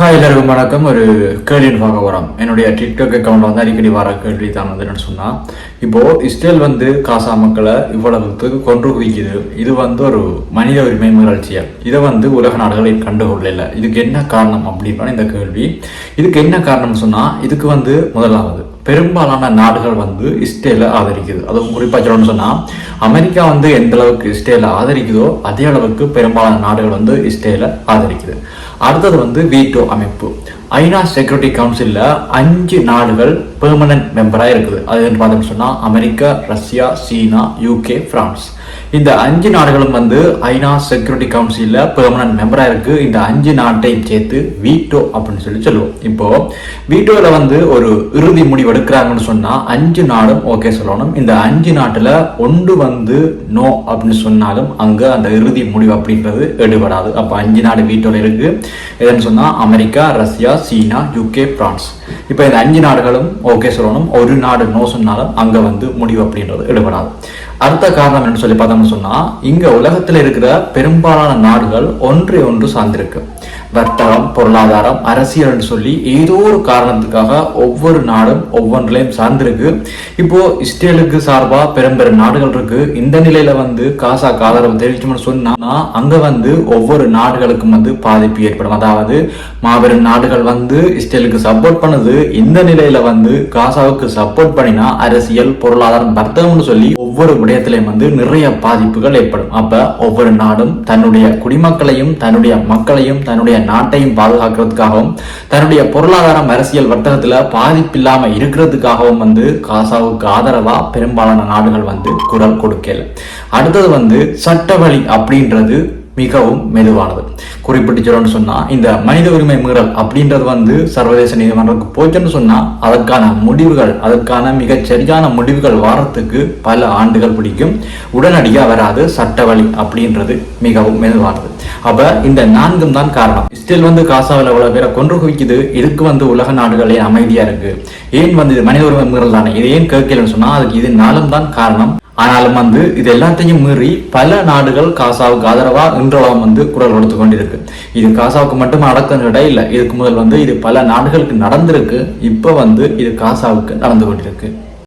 Hi எல்லாருக்கும் வணக்கம். ஒரு கேள்வின்னு பார்க்க போகிறோம் என்னுடைய டிக்டாக் அக்கௌண்ட்டில் வந்து அடிக்கடி வர கேள்வி தான் வந்து என்னன்னு சொன்னால் இப்போது இஸ்ரேல் வந்து காசா மக்களை இவ்வளவுக்கு கொன்று குவிக்குது. இது வந்து ஒரு மனித உரிமை மீறல்ச்சியல் இதை வந்து உலக நாடுகளை கண்டுகொள்ளல. இதுக்கு என்ன காரணம் அப்படின்னா இந்த கேள்வி. இதுக்கு என்ன காரணம்னு சொன்னால் இதுக்கு வந்து முதலாவது பெரும்பாலான நாடுகள் வந்து இஸ்ரேலை ஆதரிக்குது. அதுவும் குறிப்பாக சொல்லணும்னு சொன்னால் அமெரிக்கா வந்து எந்த அளவுக்கு இஸ்ரேலை ஆதரிக்குதோ அதே அளவுக்கு பெரும்பாலான நாடுகள் வந்து இஸ்ரேலை ஆதரிக்குது. அடுத்தது வந்து வீட்டோ அமைப்பு. ஐநா செக்யூரிட்டி கவுன்சிலில் அஞ்சு நாடுகள் பெர்மனன்ட் மெம்பராக இருக்குது. அது என்று பார்த்தோம்னு சொன்னால் America Russia China UK France இந்த அஞ்சு நாடுகளும் வந்து ஐநா செக்யூரிட்டி கவுன்சிலில் பெர்மனன்ட் மெம்பராக இருக்கு. இந்த அஞ்சு நாட்டையும் சேர்த்து வீட்டோ அப்படின்னு சொல்லி சொல்லுவோம். இப்போ வீட்டோவில் வந்து ஒரு இறுதி முடிவு எடுக்கிறாங்கன்னு சொன்னால் அஞ்சு நாடும் ஓகே சொல்லணும். இந்த அஞ்சு நாட்டில் ஒன்று வந்து நோ அப்படின்னு சொன்னாலும் அங்கே அந்த இறுதி முடிவு அப்படின்றது எடுபடாது. அப்போ அஞ்சு நாடு வீட்டோவில் இருக்குது எதுன்னு சொன்னால் America Russia China UK France இப்போ இந்த அஞ்சு நாடுகளும் ஓகே சொல்லணும் ஒரு நாடு நோ சொன்னாலும் அங்கே வந்து முடிவு அப்படின்றது எடுபடாது. அடுத்த காரணம் என்று சொல்லி பார்த்தோம்னு சொன்னால் இங்கே உலகத்தில் இருக்கிற பெரும்பாலான நாடுகள் ஒன்றை ஒன்று சார்ந்திருக்கு. வர்த்தகம் பொருளாதாரம் அரசியல் சொல்லி ஏதோ ஒரு காரணத்துக்காக ஒவ்வொரு நாடும் ஒவ்வொன்றிலையும் சார்ந்திருக்கு. இப்போ இஸ்ரேலுக்கு சார்பாக பெரும்பெரும் நாடுகள் இருக்கு. இந்த நிலையில வந்து காசாக்கு ஆதரவு தெரிவிச்சோம்னு சொன்னா அங்க வந்து ஒவ்வொரு நாடுகளுக்கும் வந்து பாதிப்பு ஏற்படும். அதாவது மாபெரும் நாடுகள் வந்து இஸ்ரேலுக்கு சப்போர்ட் பண்ணுது. இந்த நிலையில வந்து காசாவுக்கு சப்போர்ட் பண்ணினா அரசியல் பொருளாதாரம் வர்த்தகம்னு சொல்லி ஒவ்வொரு விடயத்திலையும் வந்து நிறைய பாதிப்புகள் ஏற்படும். அப்ப ஒவ்வொரு நாடும் தன்னுடைய குடிமக்களையும் தன்னுடைய மக்களையும் தன்னுடைய நாட்டையும் பாதுகாக்கிறதுக்காகவும் தன்னுடைய பொருளாதாரம் அரசியல் வர்த்தகத்துல பாதிப்பில்லாம இருக்கிறதுக்காகவும் வந்து காசாவுக்கு ஆதரவா பெரும்பாலான நாடுகள் வந்து குரல் கொடுக்கல. அடுத்தது வந்து சட்ட வழி அப்படின்றது மிகவும் மெதுவானது. குறிப்பிட்டு சொல்லணும்னு சொன்னா இந்த மனித உரிமை மீறல் அப்படின்றது வந்து சர்வதேச நீதிமன்றத்துக்கு போச்சுன்னு சொன்னா அதற்கான முடிவுகள் அதற்கான மிகச் சரியான முடிவுகள் வாரத்துக்கு பல ஆண்டுகள் பிடிக்கும். உடனடியாக வராது சட்ட வழி அப்படின்றது மிகவும் மெதுவானது. அப்ப இந்த நான்கும் தான் காரணம். இஸ்ரேல் வந்து காசாவில் எவ்வளவு பேரை கொன்று குவிக்குது. இதுக்கு வந்து உலக நாடுகளே அமைதியா இருக்கு. ஏன் வந்து இது மனித உரிமை மீறல் தானே? இது ஏன் கேட்கலன்னு சொன்னா அதுக்கு இது நாளும் தான் காரணம். ஆனாலும் வந்து இது எல்லாத்தையும் மீறி பல நாடுகள் காசாவுக்கு ஆதரவா இன்றளவும் வந்து குரல் கொடுத்து கொண்டிருக்கு. இது காசாவுக்கு மட்டும் நடக்கிற இல்லை. இதுக்கு முதல் வந்து இது பல நாடுகளுக்கு நடந்திருக்கு. இப்போ வந்து இது காசாவுக்கு நடந்து கொண்டிருக்கு.